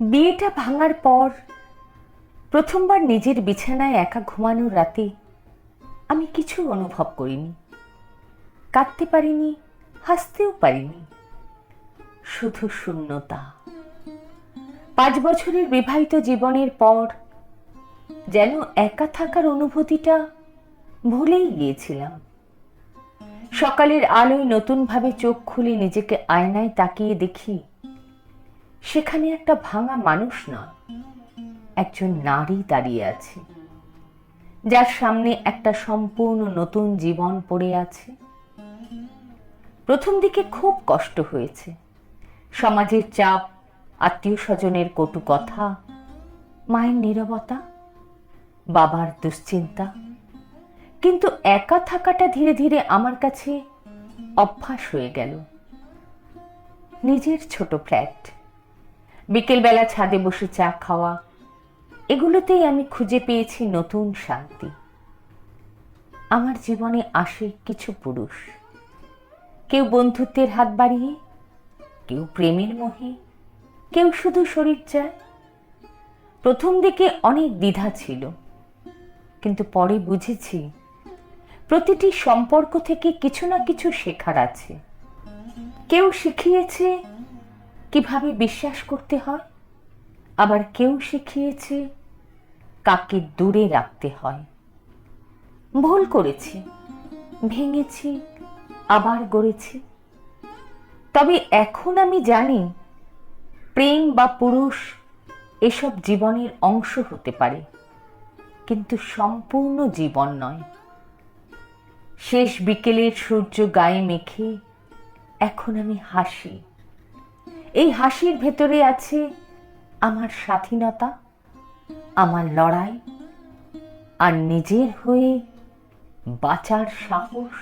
বিয়েটা ভাঙার পর প্রথমবার নিজের বিছানায় একা ঘুমানোর রাতে আমি কিছু অনুভব করিনি। কাঁদতে পারিনি, হাসতেও পারিনি। শুধু শূন্যতা। পাঁচ বছরের বিবাহিত জীবনের পর যেন একা থাকার অনুভূতিটা ভুলেই গিয়েছিলাম। সকালের আলোয় নতুনভাবে চোখ খুলে নিজেকে আয়নায় তাকিয়ে দেখি সেখানে একটা ভাঙা মানুষ নয়, একজন নারী দাঁড়িয়ে আছে, যার সামনে একটা সম্পূর্ণ নতুন জীবন পড়ে আছে। প্রথম দিকে খুব কষ্ট হয়েছে। সমাজের চাপ, আত্মীয় স্বজনের কটু কথা, মায়ের নীরবতা, বাবার দুশ্চিন্তা। কিন্তু একা থাকাটা ধীরে ধীরে আমার কাছে অভ্যাস হয়ে গেল। নিজের ছোট ফ্ল্যাট। বিকেলবেলা ছাদে বসে চা খাওয়া। এগুলোতেই আমি খুঁজে পেয়েছি নতুন শান্তি। আমার জীবনে আসে কিছু পুরুষ। কেউ বন্ধুত্বের হাত বাড়িয়ে, কেউ প্রেমের মোহে, কেউ শুধু শরীর চায়। প্রথম দিকে অনেক দ্বিধা ছিল, কিন্তু পরে বুঝেছি প্রতিটি সম্পর্ক থেকে কিছু না কিছু শেখার আছে। কেউ শিখিয়েছে কীভাবে বিশ্বাস করতে হয়? আবার কেউ শিখিয়েছে কাকে দূরে রাখতে হয়। ভুল করেছি, ভেঙেছি, আবার গড়েছি। তবে এখন আমি জানি প্রেম বা পুরুষ এসব জীবনের অংশ হতে পারে, কিন্তু সম্পূর্ণ জীবন নয়। শেষ বিকেলের সূর্য গায়ে মেখে এখন আমি হাসি। এই হাসির ভেতরে আছে আমার স্বাধীনতা আমার লড়াই আর নিজের হয়ে বাঁচার সাহস।